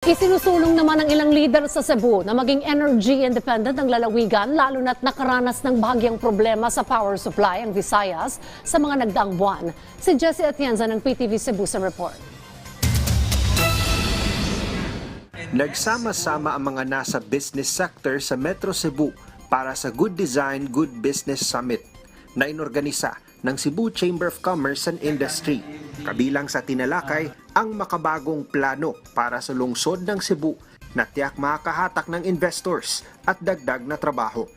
Isinusulong naman ng ilang leader sa Cebu na maging energy independent ang lalawigan lalo na't nakaranas ng bahagyang problema sa power supply ang Visayas sa mga nagdaang buwan. Si Jesse Atienza ng PTV Cebu sa report. Nagsama-sama ang mga nasa business sector sa Metro Cebu para sa Good Design, Good Business Summit na inorganisa ng Cebu Chamber of Commerce and Industry. Kabilang sa tinalakay ang makabagong plano para sa lungsod ng Cebu na tiyak makakahatak ng investors at dagdag na trabaho.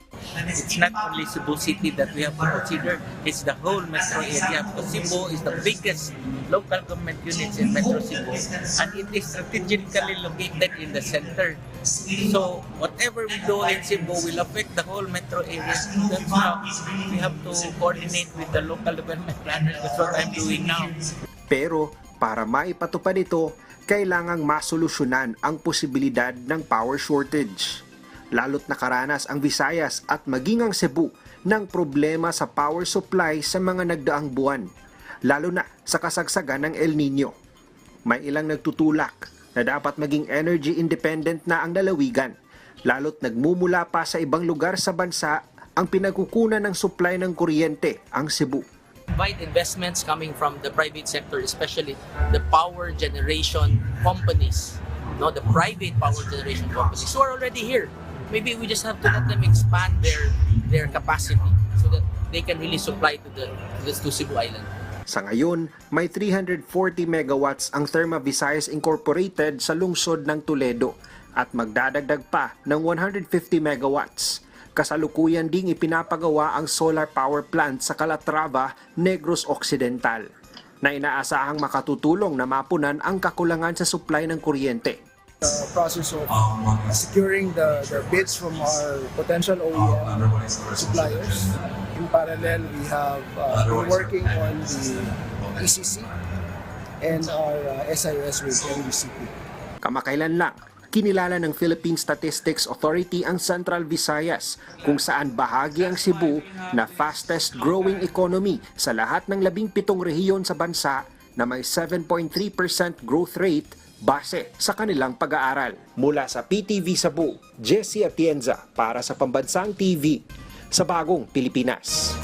It's not only Cebu City that we have to consider, it's the whole metro area because Cebu is the biggest local government units in Metro Cebu and it is strategically located in the center. So whatever we do in Cebu will affect the whole metro area. That's how we have to coordinate with the local development planners. That's what I'm doing now. Pero para maipatupad ito, kailangang masolusyonan ang posibilidad ng power shortage. Lalo't nakaranas ang Visayas at maging ang Cebu ng problema sa power supply sa mga nagdaang buwan, lalo na sa kasagsagan ng El Nino. May ilang nagtutulak na dapat maging energy independent na ang lalawigan, lalo't nagmumula pa sa ibang lugar sa bansa ang pinagkukunan ng supply ng kuryente ang Cebu. Invite investments coming from the private sector, especially the power generation companies, no, the private power generation companies who are already here. Maybe we just have to let them expand their their capacity so that they can really supply to the to, the, to Cebu Island. Sa ngayon, may 340 megawatts ang Therma Visayas Incorporated sa lungsod ng Toledo at magdadagdag pa ng 150 megawatts. Kasalukuyan ding ipinapagawa ang solar power plant sa Calatrava, Negros Occidental na inaasahang makatutulong na mapunan ang kakulangan sa supply ng kuryente. the process of securing the, the bids from our potential OEM suppliers. In parallel, we have uh, been working on the ECC and our uh, SIS with NBCP. Kamakailan lang, kinilala ng Philippine Statistics Authority ang Central Visayas kung saan bahagi ang Cebu na fastest growing economy sa lahat ng labing pitong rehiyon sa bansa na may 7.3% growth rate base sa kanilang pag-aaral. Mula sa PTV Cebu, Jesse Atienza para sa Pambansang TV sa Bagong Pilipinas.